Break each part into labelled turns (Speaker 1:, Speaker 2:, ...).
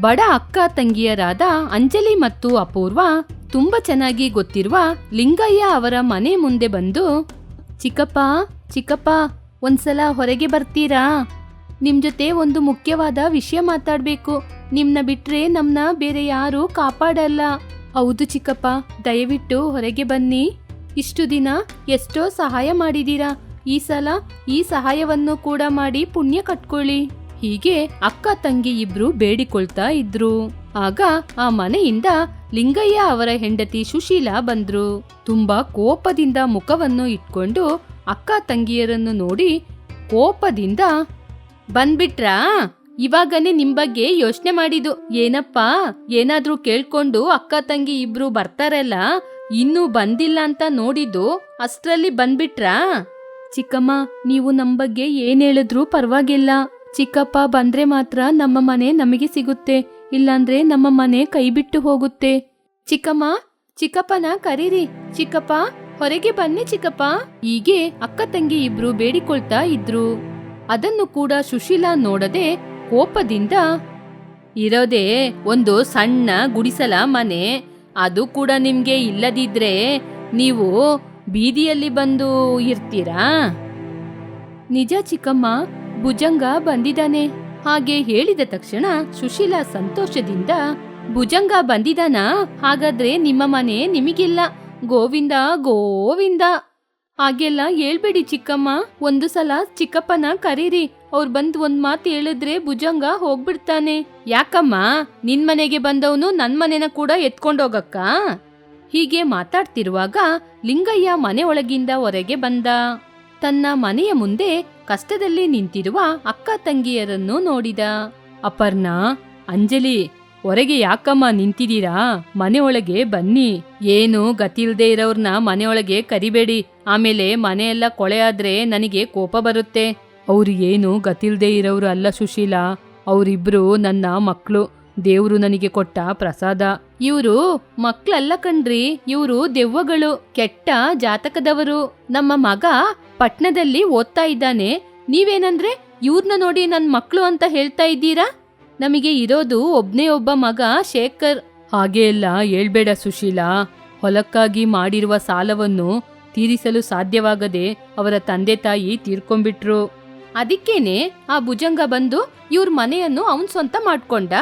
Speaker 1: ಬಡ ಅಕ್ಕ ತಂಗಿಯರಾದ ಅಂಜಲಿ ಮತ್ತು ಅಪೂರ್ವ ತುಂಬಾ ಚೆನ್ನಾಗಿ ಗೊತ್ತಿರುವ ಲಿಂಗಯ್ಯ ಅವರ ಮನೆ ಮುಂದೆ ಬಂದು, ಚಿಕ್ಕಪ್ಪ ಚಿಕ್ಕಪ್ಪ, ಒಂದ್ಸಲ ಹೊರಗೆ ಬರ್ತೀರಾ? ನಿಮ್ ಜೊತೆ ಒಂದು ಮುಖ್ಯವಾದ ವಿಷಯ ಮಾತಾಡ್ಬೇಕು. ನಿಮ್ನ ಬಿಟ್ರೆ ನಮ್ನ ಬೇರೆ ಯಾರು ಕಾಪಾಡಲ್ಲ. ಹೌದು ಚಿಕ್ಕಪ್ಪ, ದಯವಿಟ್ಟು ಹೊರಗೆ ಬನ್ನಿ. ಇಷ್ಟು ದಿನ ಎಷ್ಟೋ ಸಹಾಯ ಮಾಡಿದೀರಾ. ಈ ಸಲ ಈ ಸಹಾಯವನ್ನು ಕೂಡ ಮಾಡಿ ಪುಣ್ಯ ಕಟ್ಕೊಳ್ಳಿ. ಹೀಗೆ ಅಕ್ಕ ತಂಗಿ ಇಬ್ರು ಬೇಡಿಕೊಳ್ತಾ ಇದ್ರು. ಆಗ ಆ ಮನೆಯಿಂದ ಲಿಂಗಯ್ಯ ಅವರ ಹೆಂಡತಿ ಸುಶೀಲಾ ಬಂದ್ರು. ತುಂಬಾ ಕೋಪದಿಂದ ಮುಖವನ್ನು ಇಟ್ಕೊಂಡು ಅಕ್ಕ ತಂಗಿಯರನ್ನು ನೋಡಿ ಕೋಪದಿಂದ, ಬಂದ್ಬಿಟ್ರಾ? ಇವಾಗನೇ ನಿಮ್ ಬಗ್ಗೆ ಯೋಚನೆ ಮಾಡಿದು ಏನಪ್ಪಾ? ಏನಾದ್ರೂ ಕೇಳ್ಕೊಂಡು ಅಕ್ಕ ತಂಗಿ ಇಬ್ರು ಬರ್ತಾರಲ್ಲ, ಇನ್ನೂ ಬಂದಿಲ್ಲ ಅಂತ ನೋಡಿದ್ದು ಅಷ್ಟರಲ್ಲಿ ಬಂದ್ಬಿಟ್ರಾ? ಚಿಕ್ಕಮ್ಮ, ನೀವು ನಮ್ ಬಗ್ಗೆ ಏನ್ ಹೇಳಿದ್ರು ಪರವಾಗಿಲ್ಲ. ಚಿಕ್ಕಪ್ಪ ಬಂದ್ರೆ ಮಾತ್ರ ನಮ್ಮ ಮನೆ ನಮಗೆ ಸಿಗುತ್ತೆ, ಇಲ್ಲಾಂದ್ರೆ ನಮ್ಮ ಮನೆ ಕೈಬಿಟ್ಟು ಹೋಗುತ್ತೆ. ಚಿಕ್ಕಮ್ಮ, ಚಿಕ್ಕಪ್ಪನ ಕರೀರಿ. ಚಿಕ್ಕಪ್ಪ, ಹೊರಗೆ ಬನ್ನಿ ಚಿಕ್ಕಪ್ಪ. ಹೀಗೆ ಅಕ್ಕ ತಂಗಿ ಇಬ್ರು ಬೇಡಿಕೊಳ್ತಾ ಇದ್ರು. ಅದನ್ನು ಕೂಡ ಸುಶೀಲಾ ನೋಡದೆ ಕೋಪದಿಂದ, ಇರೋದೇ ಒಂದು ಸಣ್ಣ ಗುಡಿಸಲ ಮನೆ. ಅದು ಕೂಡ ನಿಮ್ಗೆ ಇಲ್ಲದಿದ್ರೆ ನೀವು ಬೀದಿಯಲ್ಲಿ ಬಂದು ಇರ್ತೀರಾ? ನಿಜ ಚಿಕ್ಕಮ್ಮ ಭುಜಂಗ ಬಂದಿದ್ದಾನೆ ಹಾಗೆ ಹೇಳಿದ ತಕ್ಷಣ ಸುಶೀಲಾ ಸಂತೋಷದಿಂದ, ಭುಜಂಗ ಬಂದಿದಾನ? ಹಾಗಾದ್ರೆ ನಿಮ್ಮ ಮನೆ ನಿಮಗಿಲ್ಲ. ಗೋವಿಂದ ಗೋವಿಂದ. ಹಾಗೆಲ್ಲ ಹೇಳ್ಬೇಡಿ ಚಿಕ್ಕಮ್ಮ. ಒಂದು ಸಲ ಚಿಕ್ಕಪ್ಪನ ಕರೀರಿ. ಅವ್ರ್ ಬಂದ್ ಒಂದ್ ಮಾತು ಹೇಳಿದ್ರೆ ಭುಜಂಗ ಹೋಗ್ಬಿಡ್ತಾನೆ. ಯಾಕಮ್ಮ? ನಿನ್ ಮನೆಗೆ ಬಂದವನು ನನ್ ಮನೆನ ಕೂಡ ಎತ್ಕೊಂಡೋಗಕ್ಕ? ಹೀಗೆ ಮಾತಾಡ್ತಿರುವಾಗ ಲಿಂಗಯ್ಯ ಮನೆ ಒಳಗಿಂದ ಹೊರಗೆ ಬಂದ. ತನ್ನ ಮನೆಯ ಮುಂದೆ ಕಷ್ಟದಲ್ಲಿ ನಿಂತಿರುವ ಅಕ್ಕ ತಂಗಿಯರನ್ನು ನೋಡಿದ. ಅಪರ್ಣಾ, ಅಂಜಲಿ, ಹೊರಗೆ ಯಾಕಮ್ಮ ನಿಂತಿದ್ದೀರಾ? ಮನೆಯೊಳಗೆ ಬನ್ನಿ. ಏನು ಗತಿಲ್ದೆ ಇರೋರ್ನ ಮನೆಯೊಳಗೆ ಕರಿಬೇಡಿ. ಆಮೇಲೆ ಮನೆಯೆಲ್ಲ ಆದ್ರೆ ನನಗೆ ಕೋಪ ಬರುತ್ತೆ. ಅವ್ರು ಏನು ಗತಿಲ್ದೇ ಇರೋರು ಅಲ್ಲ ಸುಶೀಲಾ. ಅವರಿಬ್ರು ನನ್ನ ಮಕ್ಕಳು ದೇವ್ರು ನನಗೆ ಕೊಟ್ಟ ಪ್ರಸಾದ. ಇವರು ಮಕ್ಳಲ್ಲ ಕಣ್ರಿ, ಇವರು ದೆವ್ವಗಳು, ಕೆಟ್ಟ ಜಾತಕದವರು. ನಮ್ಮ ಮಗ ಪಟ್ನದಲ್ಲಿ ಓದ್ತಾ ಇದ್ದಾನೆ. ನೀವೇನಂದ್ರೆ ಇವ್ರನ್ನ ನೋಡಿ ನನ್ ಮಕ್ಳು ಅಂತ ಹೇಳ್ತಾ ಇದ್ದೀರಾ? ನಮಗೆ ಇರೋದು ಒಬ್ನೇ ಒಬ್ಬ ಮಗ ಶೇಖರ್. ಹಾಗೆ ಎಲ್ಲ ಹೇಳ್ಬೇಡ ಸುಶೀಲಾ. ಹೊಲಕ್ಕಾಗಿ ಮಾಡಿರುವ ಸಾಲವನ್ನು ತೀರಿಸಲು ಸಾಧ್ಯವಾಗದೆ ಅವರ ತಂದೆ ತಾಯಿ ತೀರ್ಕೊಂಡ್ಬಿಟ್ರು. ಅದಕ್ಕೇನೆ ಆ ಭುಜಂಗ ಬಂದು ಇವ್ರ ಮನೆಯನ್ನು ಅವನ್ ಸ್ವಂತ ಮಾಡ್ಕೊಂಡ.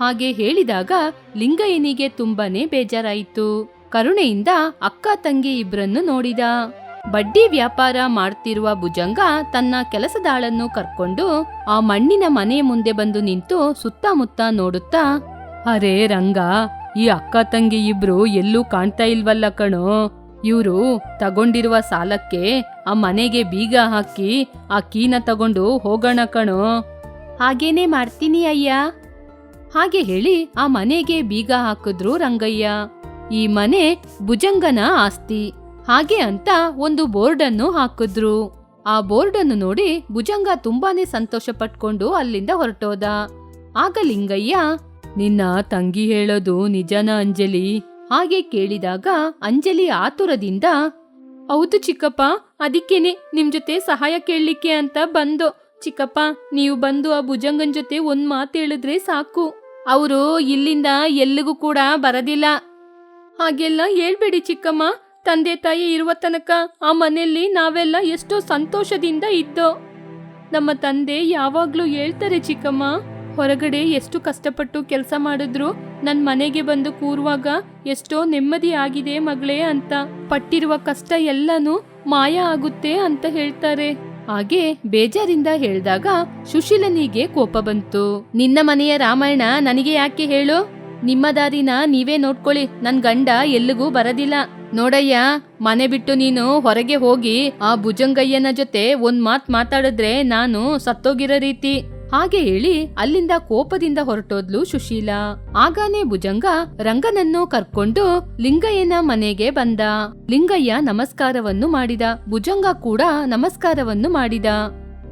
Speaker 1: ಹಾಗೆ ಹೇಳಿದಾಗ ಲಿಂಗಯ್ಯನಿಗೆ ತುಂಬಾನೇ ಬೇಜಾರಾಯಿತು. ಕರುಣೆಯಿಂದ ಅಕ್ಕ ತಂಗಿ ಇಬ್ರನ್ನು ನೋಡಿದ. ಬಡ್ಡಿ ವ್ಯಾಪಾರ ಮಾಡ್ತಿರುವ ಭುಜಂಗ ತನ್ನ ಕೆಲಸದಾಳನ್ನು ಕರ್ಕೊಂಡು ಆ ಮಣ್ಣಿನ ಮನೆಯ ಮುಂದೆ ಬಂದು ನಿಂತು ಸುತ್ತಮುತ್ತ ನೋಡುತ್ತಾ, ಅರೇ ರಂಗ, ಈ ಅಕ್ಕ ತಂಗಿ ಇಬ್ರು ಎಲ್ಲೂ ಕಾಣ್ತಾ ಇಲ್ವಲ್ಲ ಕಣೋ. ಇವ್ರು ತಗೊಂಡಿರುವ ಸಾಲಕ್ಕೆ ಆ ಮನೆಗೆ ಬೀಗ ಹಾಕಿ ಆ ಕೀನ ತಗೊಂಡು ಹೋಗೋಣ ಕಣೋ. ಹಾಗೇನೆ ಮಾಡ್ತೀನಿ ಅಯ್ಯ. ಹಾಗೆ ಹೇಳಿ ಆ ಮನೆಗೆ ಬೀಗ ಹಾಕಿದ್ರು ರಂಗಯ್ಯ. ಈ ಮನೆ ಭುಜಂಗನ ಆಸ್ತಿ. ಹಾಗೆ ಅಂತ ಒಂದು ಬೋರ್ಡನ್ನು ಹಾಕಿದ್ರು. ಆ ಬೋರ್ಡನ್ನು ನೋಡಿ ಭುಜಂಗ ತುಂಬಾನೇ ಸಂತೋಷ ಪಟ್ಕೊಂಡು ಅಲ್ಲಿಂದ ಹೊರಟೋದ. ಆಗ ಲಿಂಗಯ್ಯ, ನಿನ್ನ ತಂಗಿ ಹೇಳೋದು ನಿಜನ ಅಂಜಲಿ? ಹಾಗೆ ಕೇಳಿದಾಗ ಅಂಜಲಿ ಆತುರದಿಂದ, ಹೌದು ಚಿಕ್ಕಪ್ಪ, ಅದಕ್ಕೇನೆ ನಿಮ್ ಜೊತೆ ಸಹಾಯ ಕೇಳಲಿಕ್ಕೆ ಅಂತ ಬಂದು. ಚಿಕ್ಕಪ್ಪ, ನೀವು ಬಂದು ಆ ಭುಜಂಗನ್ ಜೊತೆ ಒಂದ್ ಮಾತು ಹೇಳಿದ್ರೆ ಸಾಕು. ಅವರು ಇಲ್ಲಿಂದ ಎಲ್ಲಿಗೂ ಕೂಡ ಬರದಿಲ್ಲ. ಹಾಗೆಲ್ಲ ಹೇಳ್ಬೇಡಿ ಚಿಕ್ಕಮ್ಮ, ತಂದೆ ತಾಯಿ ಇರುವ ತನಕ ಆ ಮನೆಯಲ್ಲಿ ನಾವೆಲ್ಲ ಎಷ್ಟೋ ಸಂತೋಷದಿಂದ ಇದ್ದೋ. ನಮ್ಮ ತಂದೆ ಯಾವಾಗ್ಲೂ ಹೇಳ್ತಾರೆ ಚಿಕ್ಕಮ್ಮ, ಹೊರಗಡೆ ಎಷ್ಟು ಕಷ್ಟಪಟ್ಟು ಕೆಲಸ ಮಾಡಿದ್ರು ನನ್ನ ಮನೆಗೆ ಬಂದು ಕೂರುವಾಗ ಎಷ್ಟೋ ನೆಮ್ಮದಿ ಆಗಿದೆ ಮಗಳೇ ಅಂತ. ಪಟ್ಟಿರುವ ಕಷ್ಟ ಎಲ್ಲನೂ ಮಾಯ ಆಗುತ್ತೆ ಅಂತ ಹೇಳ್ತಾರೆ. ಹಾಗೆ ಬೇಜಾರಿಂದ ಹೇಳ್ದಾಗ ಸುಶೀಲನಿಗೆ ಕೋಪ ಬಂತು. ನಿನ್ನ ಮನೆಯ ರಾಮಾಯಣ ನನಗೆ ಯಾಕೆ ಹೇಳು? ನಿಮ್ಮ ದಾರಿನ ನೀವೇ ನೋಡ್ಕೊಳ್ಳಿ. ನನ್ ಗಂಡ ಎಲ್ಲಿಗೂ ಬರದಿಲ್ಲ. ನೋಡಯ್ಯ, ಮನೆ ಬಿಟ್ಟು ನೀನು ಹೊರಗೆ ಹೋಗಿ ಆ ಭುಜಂಗಯ್ಯನ ಜೊತೆ ಒಂದ್ ಮಾತ್ ಮಾತಾಡಿದ್ರೆ ನಾನು ಸತ್ತೋಗಿರೋ ರೀತಿ. ಹಾಗೆ ಹೇಳಿ ಅಲ್ಲಿಂದ ಕೋಪದಿಂದ ಹೊರಟೋದ್ಲು ಸುಶೀಲ. ಆಗಾನೇ ಭುಜಂಗ ರಂಗನನ್ನು ಕರ್ಕೊಂಡು ಲಿಂಗಯ್ಯನ ಮನೆಗೆ ಬಂದ. ಲಿಂಗಯ್ಯ ನಮಸ್ಕಾರವನ್ನು ಮಾಡಿದ. ಭುಜಂಗ ಕೂಡ ನಮಸ್ಕಾರವನ್ನು ಮಾಡಿದ.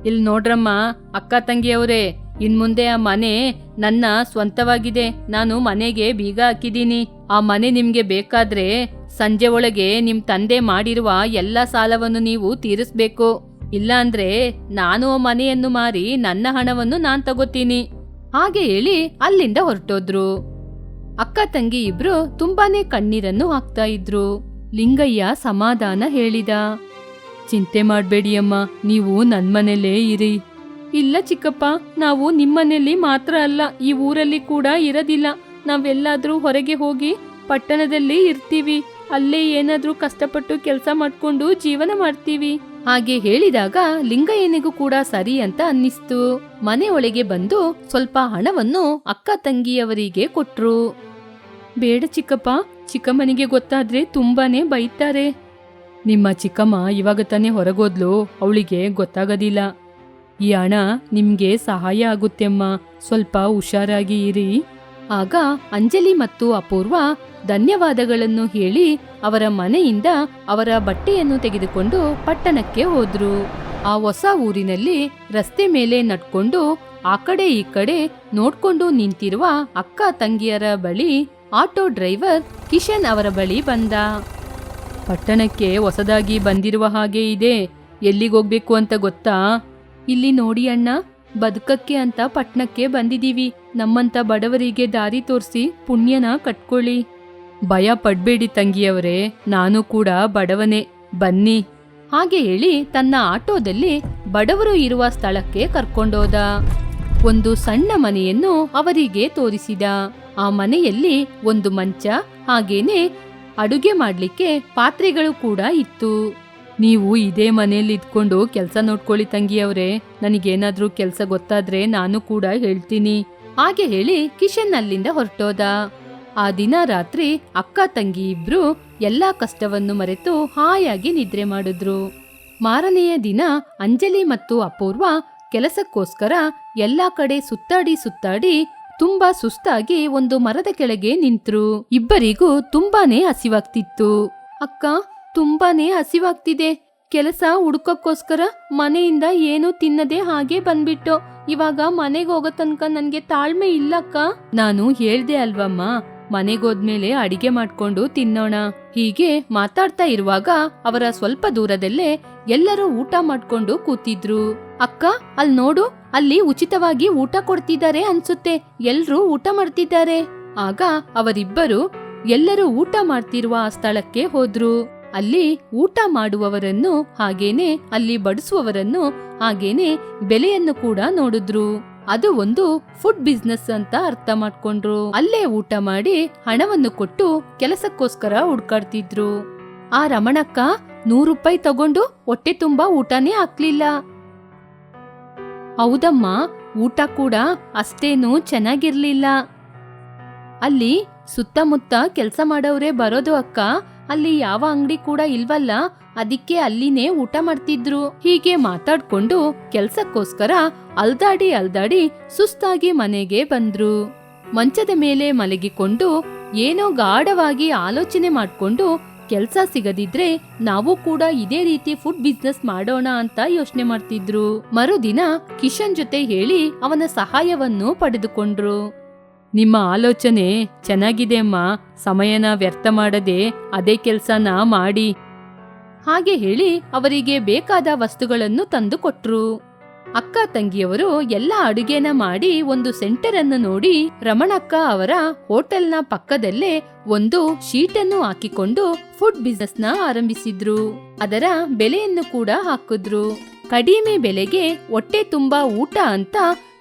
Speaker 1: ಇಲ್ ನೋಡ್ರಮ್ಮ, ಅಕ್ಕ ತಂಗಿಯವರೇ ಇನ್ ಮುಂದೆ ಆ ಮನೆ ನನ್ನ ಸ್ವಂತವಾಗಿದೆ. ನಾನು ಮನೆಗೆ ಬೀಗ ಹಾಕಿದ್ದೀನಿ. ಆ ಮನೆ ನಿಮ್ಗೆ ಬೇಕಾದ್ರೆ ಸಂಜೆ ಒಳಗೆ ನಿಮ್ ತಂದೆ ಮಾಡಿರುವ ಎಲ್ಲ ಸಾಲವನ್ನು ನೀವು ತೀರಿಸ್ಬೇಕು. ಇಲ್ಲಾಂದ್ರೆ ನಾನು ಮನೆಯನ್ನು ಮಾರಿ ನನ್ನ ಹಣವನ್ನು ನಾನ್ ತಗೋತೀನಿ. ಹಾಗೆ ಹೇಳಿ ಅಲ್ಲಿಂದ ಹೊರಟೋದ್ರು. ಅಕ್ಕ ತಂಗಿ ಇಬ್ರು ತುಂಬಾನೇ ಕಣ್ಣೀರನ್ನು ಹಾಕ್ತಾ ಇದ್ರು. ಲಿಂಗಯ್ಯ ಸಮಾಧಾನ ಹೇಳಿದ. ಚಿಂತೆ ಮಾಡಬೇಡಿ ಅಮ್ಮ, ನೀವು ಮನೇಲೇ ಇರಿ. ಇಲ್ಲ ಚಿಕ್ಕಪ್ಪ, ನಾವು ನಿಮ್ಮನೇಲಿ ಮಾತ್ರ ಅಲ್ಲ, ಈ ಊರಲ್ಲಿ ಕೂಡ ಇರೋದಿಲ್ಲ. ನಾವೆಲ್ಲಾದ್ರೂ ಹೊರಗೆ ಹೋಗಿ ಪಟ್ಟಣದಲ್ಲಿ ಇರ್ತೀವಿ. ಅಲ್ಲೇ ಏನಾದ್ರೂ ಕಷ್ಟಪಟ್ಟು ಕೆಲಸ ಮಾಡ್ಕೊಂಡು ಜೀವನ ಮಾಡ್ತೀವಿ. ಹಾಗೆ ಹೇಳಿದಾಗ ಲಿಂಗಯ್ಯನಿಗೂ ಕೂಡ ಸರಿ ಅಂತ ಅನ್ನಿಸ್ತು. ಮನೆ ಒಳಗೆ ಬಂದು ಸ್ವಲ್ಪ ಹಣವನ್ನು ಅಕ್ಕ ತಂಗಿಯವರಿಗೆ ಕೊಟ್ರು. ಬೇಡ ಚಿಕ್ಕಪ್ಪ, ಚಿಕ್ಕಮ್ಮನಿಗೆ ಗೊತ್ತಾದ್ರೆ ತುಂಬಾನೇ ಬೈತಾರೆ. ನಿಮ್ಮ ಚಿಕ್ಕಮ್ಮ ಇವಾಗ ತಾನೇ ಹೊರಗೋದ್ಲು, ಅವಳಿಗೆ ಗೊತ್ತಾಗೋದಿಲ್ಲ. ಈ ಹಣ ನಿಮ್ಗೆ ಸಹಾಯ ಆಗುತ್ತೆಮ್ಮ ಸ್ವಲ್ಪ ಹುಷಾರಾಗಿ ಇರಿ. ಆಗ ಅಂಜಲಿ ಮತ್ತು ಅಪೂರ್ವ ಧನ್ಯವಾದಗಳನ್ನು ಹೇಳಿ ಅವರ ಮನೆಯಿಂದ ಅವರ ಬಟ್ಟೆಯನ್ನು ತೆಗೆದುಕೊಂಡು ಪಟ್ಟಣಕ್ಕೆ ಹೋದ್ರು. ಆ ಹೊಸ ಊರಿನಲ್ಲಿ ರಸ್ತೆ ಮೇಲೆ ನಡ್ಕೊಂಡು ಆ ಕಡೆ ಈ ಕಡೆ ನೋಡ್ಕೊಂಡು ನಿಂತಿರುವ ಅಕ್ಕ ತಂಗಿಯರ ಬಳಿ ಆಟೋ ಡ್ರೈವರ್ ಕಿಶನ್ ಅವರ ಬಳಿ ಬಂದ. ಪಟ್ಟಣಕ್ಕೆ ಹೊಸದಾಗಿ ಬಂದಿರುವ ಹಾಗೆ ಇದೆ. ಎಲ್ಲಿಗೋಗ್ಬೇಕು ಅಂತ ಗೊತ್ತಾ? ಇಲ್ಲಿ ನೋಡಿ ಅಣ್ಣ, ಬದುಕಕ್ಕೆ ಅಂತ ಪಟ್ಟಣಕ್ಕೆ ಬಂದಿದ್ದೀವಿ. ನಮ್ಮಂತ ಬಡವರಿಗೆ ದಾರಿ ತೋರಿಸಿ ಪುಣ್ಯನ ಕಟ್ಕೊಳ್ಳಿ. ಭಯ ಪಡ್ಬೇಡಿ ತಂಗಿಯವರೇ, ನಾನು ಕೂಡ ಬಡವನೇ. ಬನ್ನಿ. ಹಾಗೆ ಹೇಳಿ ತನ್ನ ಆಟೋದಲ್ಲಿ ಬಡವರು ಇರುವ ಸ್ಥಳಕ್ಕೆ ಕರ್ಕೊಂಡೋದ. ಒಂದು ಸಣ್ಣ ಮನೆಯನ್ನು ಅವರಿಗೆ ತೋರಿಸಿದ. ಆ ಮನೆಯಲ್ಲಿ ಒಂದು ಮಂಚ, ಹಾಗೇನೆ ಅಡುಗೆ ಮಾಡ್ಲಿಕ್ಕೆ ಪಾತ್ರೆಗಳು ಕೂಡ ಇತ್ತು. ನೀವು ಇದೇ ಮನೆಯಲ್ಲಿ ಇದ್ಕೊಂಡು ಕೆಲಸ ನೋಡ್ಕೊಳ್ಳಿ ತಂಗಿಯವ್ರೆ, ನನಗೇನಾದ್ರೂ ಕೆಲಸ ಗೊತ್ತಾದ್ರೆ ನಾನು ಕೂಡ ಹೇಳ್ತೀನಿ. ಹಾಗೆ ಹೇಳಿ ಕಿಶನ್ ಅಲ್ಲಿಂದ ಹೊರಟೋದ. ಆ ದಿನ ರಾತ್ರಿ ಅಕ್ಕ ತಂಗಿ ಇಬ್ರು ಎಲ್ಲಾ ಕಷ್ಟವನ್ನು ಮರೆತು ಹಾಯಾಗಿ ನಿದ್ರೆ ಮಾಡಿದ್ರು. ಮಾರನೆಯ ದಿನ ಅಂಜಲಿ ಮತ್ತು ಅಪೂರ್ವ ಕೆಲಸಕ್ಕೋಸ್ಕರ ಎಲ್ಲಾ ಕಡೆ ಸುತ್ತಾಡಿ ಸುತ್ತಾಡಿ ತುಂಬಾ ಸುಸ್ತಾಗಿ ಒಂದು ಮರದ ಕೆಳಗೆ ನಿಂತ್ರು. ಇಬ್ಬರಿಗೂ ತುಂಬಾನೇ ಹಸಿವಾಗ್ತಿತ್ತು. ಅಕ್ಕ, ತುಂಬಾನೇ ಹಸಿವಾಗ್ತಿದೆ. ಕೆಲಸ ಹುಡುಕಕ್ಕೋಸ್ಕರ ಮನೆಯಿಂದ ಏನು ತಿನ್ನದೆ ಹಾಗೆ ಬಂದ್ಬಿಟ್ಟು ಇವಾಗ ಮನೆಗೆ ಹೋಗೋ ತನಕ ನನಗೆ ತಾಳ್ಮೆ ಇಲ್ಲಕ್ಕ ನಾನು ಹೇಳ್ದೆ ಅಲ್ವಮ್ಮ ಮನೆಗೋದ್ಮೇಲೆ ಅಡಿಗೆ ಮಾಡ್ಕೊಂಡು ತಿನ್ನೋಣ. ಹೀಗೆ ಮಾತಾಡ್ತಾ ಇರುವಾಗ ಅವರ ಸ್ವಲ್ಪ ದೂರದಲ್ಲೇ ಎಲ್ಲರೂ ಊಟ ಮಾಡ್ಕೊಂಡು ಕೂತಿದ್ರು. ಅಕ್ಕ, ಅಲ್ ನೋಡು, ಅಲ್ಲಿ ಉಚಿತವಾಗಿ ಊಟ ಕೊಡ್ತಿದ್ದಾರೆ ಅನ್ಸುತ್ತೆ. ಎಲ್ರೂ ಊಟ ಮಾಡ್ತಿದ್ದಾರೆ. ಆಗ ಅವರಿಬ್ಬರು ಎಲ್ಲರೂ ಊಟ ಮಾಡ್ತಿರುವ ಆ ಸ್ಥಳಕ್ಕೆ ಹೋದ್ರು. ಅಲ್ಲಿ ಊಟ ಮಾಡುವವರನ್ನು ಹಾಗೇನೆ, ಅಲ್ಲಿ ಬಡಿಸುವವರನ್ನು ಹಾಗೇನೆ ಬೆಲೆಯನ್ನು ಕೂಡ ನೋಡಿದ್ರು. ಅದು ಒಂದು ಫುಡ್ ಬಿಸ್ನೆಸ್ ಅಂತ ಅರ್ಥ ಮಾಡ್ಕೊಂಡ್ರು. ಅಲ್ಲೇ ಊಟ ಮಾಡಿ ಹಣವನ್ನು ಕೊಟ್ಟು ಕೆಲಸಕ್ಕೋಸ್ಕರ ಹುಡ್ಕಾಡ್ತಿದ್ರು. ಆ ರಮಣಕ್ಕ ನೂರು ರೂಪಾಯಿ ತಗೊಂಡು ಹೊಟ್ಟೆ ತುಂಬಾ ಊಟನೇ ಹಾಕ್ಲಿಲ್ಲ. ಹೌದಮ್ಮ, ಊಟ ಕೂಡ ಅಷ್ಟೇನು ಚೆನ್ನಾಗಿರ್ಲಿಲ್ಲ. ಅಲ್ಲಿ ಸುತ್ತಮುತ್ತ ಕೆಲಸ ಮಾಡೋರೇ ಬರೋದು ಅಕ್ಕ, ಅಲ್ಲಿ ಯಾವ ಅಂಗಡಿ ಕೂಡ ಇಲ್ವಲ್ಲ ಅದಕ್ಕೆ ಅಲ್ಲಿನೇ ಊಟ ಮಾಡ್ತಿದ್ರು. ಹೀಗೆ ಮಾತಾಡ್ಕೊಂಡು ಕೆಲ್ಸಕ್ಕೋಸ್ಕರ ಅಲ್ದಾಡಿ ಅಲ್ದಾಡಿ ಸುಸ್ತಾಗಿ ಮನೆಗೆ ಬಂದ್ರು. ಮಂಚದ ಮೇಲೆ ಮಲಗಿಕೊಂಡು ಏನೋ ಗಾಢವಾಗಿ ಆಲೋಚನೆ ಮಾಡ್ಕೊಂಡು ಕೆಲ್ಸ ಸಿಗದಿದ್ರೆ ನಾವು ಕೂಡ ಇದೇ ರೀತಿ ಫುಡ್ ಬಿಸ್ನೆಸ್ ಮಾಡೋಣ ಅಂತ ಯೋಚನೆ ಮಾಡ್ತಿದ್ರು. ಮರುದಿನ ಕಿಶನ್ ಜೊತೆ ಹೇಳಿ ಅವನ ಸಹಾಯವನ್ನು ಪಡೆದುಕೊಂಡ್ರು. ನಿಮ್ಮ ಆಲೋಚನೆ ಚೆನ್ನಾಗಿದೆ ಅಮ್ಮ. ಸಮಯನ ವ್ಯರ್ಥ ಮಾಡದೆ ಅದೇ ಕೆಲ್ಸನ ಮಾಡಿ. ಹಾಗೆ ಹೇಳಿ ಅವರಿಗೆ ಬೇಕಾದ ವಸ್ತುಗಳನ್ನು ತಂದು ಕೊಟ್ರು ಅಕ್ಕ ತಂಗಿಯವರು ಎಲ್ಲ ಅಡುಗೆನ ಮಾಡಿ ಒಂದು ಸೆಂಟರ್ ಅನ್ನು ನೋಡಿ ರಮಣಕ್ಕ ಅವರ ಹೋಟೆಲ್ನ ಪಕ್ಕದಲ್ಲೇ ಒಂದು ಶೀಟನ್ನು ಹಾಕಿಕೊಂಡು ಫುಡ್ ಬಿಸ್ನೆಸ್ನ ಆರಂಭಿಸಿದ್ರು. ಅದರ ಬೆಲೆಯನ್ನು ಕೂಡ ಹಾಕಿದ್ರು. ಕಡಿಮೆ ಬೆಲೆಗೆ ಹೊಟ್ಟೆ ತುಂಬಾ ಊಟ ಅಂತ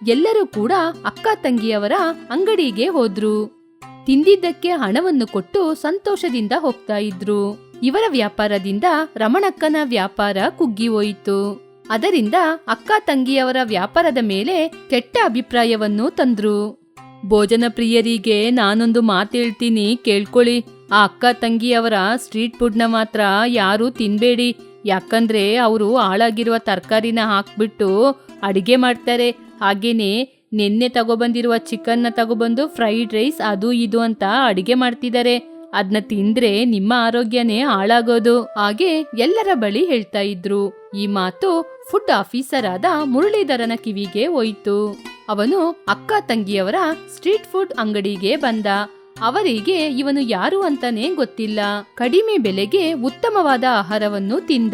Speaker 1: ಎಲ್ಲರೂ ಕೂಡ ಅಕ್ಕ ತಂಗಿಯವರ ಅಂಗಡಿಗೆ ಹೋದ್ರು. ತಿಂದಿದ್ದಕ್ಕೆ ಹಣವನ್ನು ಕೊಟ್ಟು ಸಂತೋಷದಿಂದ ಹೋಗ್ತಾ ಇದ್ರು. ಇವರ ವ್ಯಾಪಾರದಿಂದ ರಮಣಕ್ಕನ ವ್ಯಾಪಾರ ಕುಗ್ಗಿ ಹೋಯಿತು. ಅದರಿಂದ ಅಕ್ಕ ತಂಗಿಯವರ ವ್ಯಾಪಾರದ ಮೇಲೆ ಕೆಟ್ಟ ಅಭಿಪ್ರಾಯವನ್ನು ತಂದ್ರು. ಭೋಜನ ಪ್ರಿಯರಿಗೆ ನಾನೊಂದು ಮಾತೇಳ್ತೀನಿ ಕೇಳ್ಕೊಳ್ಳಿ. ಆ ಅಕ್ಕ ತಂಗಿಯವರ ಸ್ಟ್ರೀಟ್ ಫುಡ್ನ ಮಾತ್ರ ಯಾರು ತಿನ್ಬೇಡಿ. ಯಾಕಂದ್ರೆ ಅವರು ಹಾಳಾಗಿರುವ ತರಕಾರಿನ ಹಾಕ್ಬಿಟ್ಟು ಅಡಿಗೆ ಮಾಡ್ತಾರೆ. ಹಾಗೇನೆ ನಿನ್ನೆ ತಗೊಬಂದಿರುವ ಚಿಕನ್ನ ತಗೊಬಂದು ಫ್ರೈಡ್ ರೈಸ್ ಅದು ಇದು ಅಂತ ಅಡಿಗೆ ಮಾಡ್ತಿದ್ದಾರೆ. ಅದನ್ನ ತಿಂದ್ರೆ ನಿಮ್ಮ ಆರೋಗ್ಯನೇ ಹಾಳಾಗೋದು. ಹಾಗೆ ಎಲ್ಲರ ಬಳಿ ಹೇಳ್ತಾ ಇದ್ರು. ಈ ಮಾತು ಫುಡ್ ಆಫೀಸರ್ ಆದ ಮುರಳೀಧರನ ಕಿವಿಗೆ ಹೋಯ್ತು. ಅವನು ಅಕ್ಕ ತಂಗಿಯವರ ಸ್ಟ್ರೀಟ್ ಫುಡ್ ಅಂಗಡಿಗೆ ಬಂದ. ಅವರಿಗೆ ಇವನು ಯಾರು ಅಂತಾನೆ ಗೊತ್ತಿಲ್ಲ. ಕಡಿಮೆ ಬೆಲೆಗೆ ಉತ್ತಮವಾದ ಆಹಾರವನ್ನು ತಿಂದ.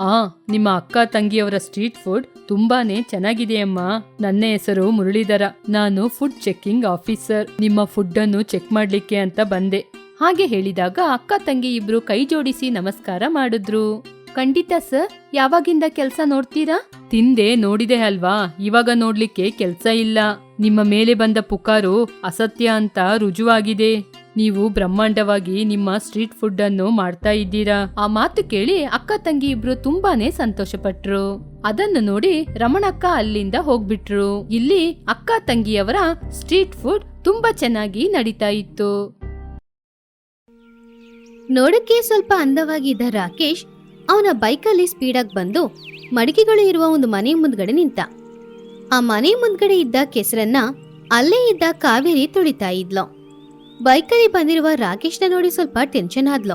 Speaker 1: ಆ, ನಿಮ್ಮ ಅಕ್ಕ ತಂಗಿಯವರ ಸ್ಟ್ರೀಟ್ ಫುಡ್ ತುಂಬಾನೇ ಚೆನ್ನಾಗಿದೆ ಅಮ್ಮ. ನನ್ನ ಹೆಸರು ಮುರಳೀಧರ. ನಾನು ಫುಡ್ ಚೆಕ್ಕಿಂಗ್ ಆಫೀಸರ್. ನಿಮ್ಮ ಫುಡ್ ಅನ್ನು ಚೆಕ್ ಮಾಡ್ಲಿಕ್ಕೆ ಅಂತ ಬಂದೆ. ಹಾಗೆ ಹೇಳಿದಾಗ ಅಕ್ಕ ತಂಗಿ ಇಬ್ರು ಕೈ ಜೋಡಿಸಿ ನಮಸ್ಕಾರ ಮಾಡಿದ್ರು. ಖಂಡಿತ ಸರ್ ಯಾವಾಗಿಂದ ಕೆಲಸ ನೋಡ್ತೀರಾ? ತಿಂದೆ ನೋಡಿದೆ ಅಲ್ವಾ ಇವಾಗ ನೋಡ್ಲಿಕ್ಕೆ ಕೆಲ್ಸ ಇಲ್ಲ. ನಿಮ್ಮ ಮೇಲೆ ಬಂದ ಪುಕಾರು ಅಸತ್ಯ ಅಂತ ರುಜುವಾಗಿದೆ. ನೀವು ಬ್ರಹ್ಮಾಂಡವಾಗಿ ನಿಮ್ಮ ಸ್ಟ್ರೀಟ್ ಫುಡ್ ಅನ್ನು ಮಾಡ್ತಾ ಇದ್ದೀರಾ? ಆ ಮಾತು ಕೇಳಿ ಅಕ್ಕ ತಂಗಿ ಇಬ್ರು ತುಂಬಾನೇ ಸಂತೋಷಪಟ್ರು. ಅದನ್ನು ನೋಡಿ ರಮಣಕ್ಕ ಅಲ್ಲಿಂದ ಹೋಗ್ಬಿಟ್ರು. ಇಲ್ಲಿ ಅಕ್ಕ ತಂಗಿಯವರ ಸ್ಟ್ರೀಟ್ ಫುಡ್ ತುಂಬಾ ಚೆನ್ನಾಗಿ ನಡೀತಾ ಇತ್ತು.
Speaker 2: ನೋಡಕ್ಕೆ ಸ್ವಲ್ಪ ಅಂದವಾಗಿದ್ದ ರಾಕೇಶ್ ಅವನ ಬೈಕಲ್ಲಿ ಸ್ಪೀಡಾಗಿ ಬಂದು ಮಡಿಕೆಗಳು ಇರುವ ಒಂದು ಮನೆ ಮುಂದ್ಗಡೆ ನಿಂತ. ಆ ಮನೆ ಮುಂದ್ಗಡೆ ಇದ್ದ ಕೆಸರನ್ನ ಅಲ್ಲೇ ಇದ್ದ ಕಾವೇರಿ ತುಳಿತಾ ಇದ್ಲು. ಬೈಕಲ್ಲಿ ಬಂದಿರುವ ರಾಕೇಶ್ನ ನೋಡಿ ಸ್ವಲ್ಪ ಟೆನ್ಷನ್ ಆದ್ಲು.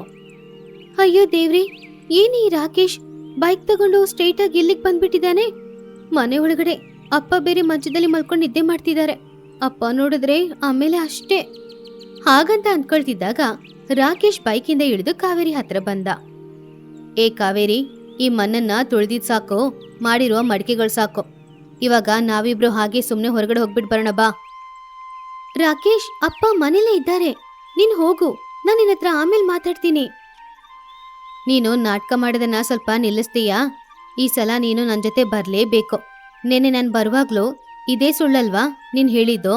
Speaker 2: ಅಯ್ಯೋ ದೇವ್ರಿ, ಏನೇ ರಾಕೇಶ್? ಬೈಕ್ ತಗೊಂಡು ಸ್ಟ್ರೈಟ್ ಆಗಿ ಇಲ್ಲಿಗೆ ಬಂದ್ಬಿಟ್ಟಿದ್ದಾನೆ? ಮನೆ ಒಳಗಡೆ ಅಪ್ಪ ಬೇರೆ ಮಂಚದಲ್ಲಿ ಮಲ್ಕೊಂಡು ನಿದ್ದೆ ಮಾಡ್ತಿದ್ದಾರೆ. ಅಪ್ಪ ನೋಡಿದ್ರೆ ಆಮೇಲೆ ಅಷ್ಟೇ. ಹಾಗಂತ ಅಂದ್ಕೊಳ್ತಿದ್ದಾಗ ರಾಕೇಶ್ ಬೈಕಿಂದ ಇಳಿದು ಕಾವೇರಿ ಹತ್ರ ಬಂದ. ಏ ಕಾವೇರಿ, ಈ ಮಣ್ಣನ್ನ ತುಳಿದಿದ್ ಸಾಕು ಮಾಡಿರುವ ಮಡಿಕೆಗಳು ಸಾಕು. ಇವಾಗ ನಾವಿಬ್ರು ಹಾಗೆ ಸುಮ್ಮನೆ ಹೊರಗಡೆ ಹೋಗ್ಬಿಟ್ಟು ಬರೋಣ ಬಾ. ರಾಕೇಶ್, ಅಪ್ಪ ಮನೇಲೇ ಇದ್ದಾರೆ. ನೀನ್ ಹೋಗು, ನಾನು ನಿನ್ನ ಹತ್ರ ಆಮೇಲೆ ಮಾತಾಡ್ತೀನಿ. ನೀನು ನಾಟಕ ಮಾಡೋದನ್ನ ಸ್ವಲ್ಪ ನಿಲ್ಲಿಸ್ತೀಯಾ? ಈ ಸಲ ನೀನು ನನ್ನ ಜೊತೆ ಬರಲೇಬೇಕು. ನೆನ್ನೆ ನಾನು ಬರುವಾಗ್ಲೂ ಇದೇ ಸುಳ್ಳಲ್ವಾ ನೀನು ಹೇಳಿದ್ದು?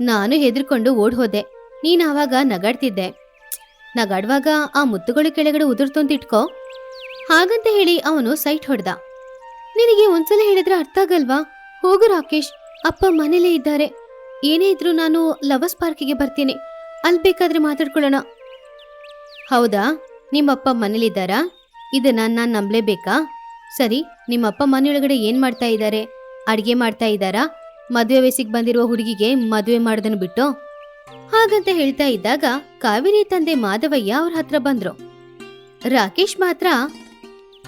Speaker 2: ನಾನು ಹೆದರ್ಕೊಂಡು ಓಡ್ ಹೋದೆ. ನೀನ್ ಆವಾಗ ನಗಾಡ್ತಿದ್ದೆ. ನಗಾಡುವಾಗ ಆ ಮುತ್ತುಗಳು ಕೆಳಗಡೆ ಉದುರ್ತು ಅಂತ ಇಟ್ಕೋ. ಹಾಗಂತ ಹೇಳಿ ಅವನು ಸೈಟ್ ಹೊಡೆದ. ನಿನಗೆ ಒಂದ್ಸಲ ಹೇಳಿದ್ರೆ ಅರ್ಥ ಆಗಲ್ವಾ? ಹೋಗು ರಾಕೇಶ್, ಅಪ್ಪ ಮನೇಲೇ ಇದ್ದಾರೆ. ಏನೇ ಇದ್ರೂ ನಾನು ಲವರ್ಸ್ ಪಾರ್ಕಿಗೆ ಬರ್ತೀನಿ. ಅಲ್ಲಿ ಬೇಕಾದ್ರೆ ಮಾತಾಡ್ಕೊಳ್ಳೋಣ. ಹೌದಾ? ನಿಮ್ಮಪ್ಪ ಮನೇಲಿದ್ದಾರಾ? ಇದನ್ನ ನಾನು ನಂಬಲೇಬೇಕಾ? ಸರಿ, ನಿಮ್ಮಪ್ಪ ಮನೆಯೊಳಗಡೆ ಏನು ಮಾಡ್ತಾ ಇದ್ದಾರೆ? ಅಡುಗೆ ಮಾಡ್ತಾ ಇದ್ದಾರಾ? ಮದುವೆ ವಯಸ್ಸಿಗೆ ಬಂದಿರುವ ಹುಡುಗಿಗೆ ಮದುವೆ ಮಾಡೋದನ್ನು ಬಿಟ್ಟು? ಹಾಗಂತ ಹೇಳ್ತಾ ಇದ್ದಾಗ ಕಾವೇರಿ ತಂದೆ ಮಾಧವಯ್ಯ ಅವ್ರ ಹತ್ರ ಬಂದ್ರು. ರಾಕೇಶ್ ಮಾತ್ರ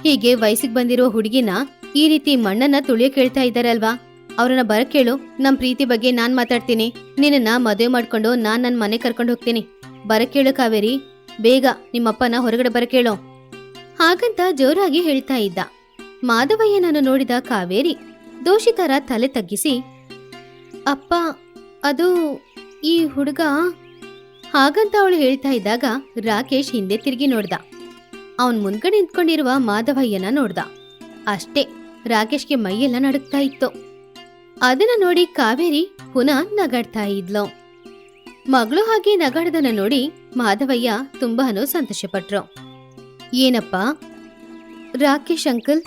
Speaker 2: ಹೀಗೆ ವಯಸ್ಸಿಗೆ ಬಂದಿರೋ ಹುಡುಗಿನ ಈ ರೀತಿ ಮಣ್ಣನ್ನ ತುಳಿಯಕ್ ಹೇಳ್ತಾ ಇದ್ದಾರಲ್ವಾ? ಅವ್ರನ್ನ ಬರ ಕೇಳು. ನಮ್ ಪ್ರೀತಿ ಬಗ್ಗೆ ನಾನ್ ಮಾತಾಡ್ತೀನಿ. ನಿನ್ನ ಮದುವೆ ಮಾಡ್ಕೊಂಡು ನಾನ್ ನನ್ನ ಮನೆ ಕರ್ಕೊಂಡು ಹೋಗ್ತೀನಿ. ಬರ ಕೇಳು ಕಾವೇರಿ. ಬೇಗ ನಿಮ್ಮಪ್ಪನ ಹೊರಗಡೆ ಬರ ಕೇಳೋ. ಹಾಗಂತ ಜೋರಾಗಿ ಹೇಳ್ತಾ ಇದ್ದ. ಮಾಧವಯ್ಯನನ್ನು ನೋಡಿದ ಕಾವೇರಿ ದೋಷಿತರ ತಲೆ ತಗ್ಗಿಸಿ, ಅಪ್ಪ, ಅದು ಈ ಹುಡುಗ? ಹಾಗಂತ ಅವಳು ಹೇಳ್ತಾ ಇದ್ದಾಗ ರಾಕೇಶ್ ಹಿಂದೆ ತಿರುಗಿ ನೋಡ್ದ. ಅವನ್ ಮುಂದ್ಗಡೆ ನಿಂತ್ಕೊಂಡಿರುವ ಮಾಧವಯ್ಯನ ನೋಡ್ದ. ಅಷ್ಟೇ, ರಾಕೇಶ್ಗೆ ಮೈಯೆಲ್ಲ ನಡುಗ್ತಾ ಇತ್ತು. ಅದನ್ನ ನೋಡಿ ಕಾವೇರಿ ಪುನಃ ನಗಾಡ್ತಾ ಇದ್ಲು. ಮಗಳು ಹಾಗೆ ನಗಾಡದನ್ನ ನೋಡಿ ಮಾಧವಯ್ಯ ತುಂಬಾನು ಸಂತೋಷಪಟ್ರು. ಏನಪ್ಪ? ರಾಕೇಶ್ ಅಂಕಲ್,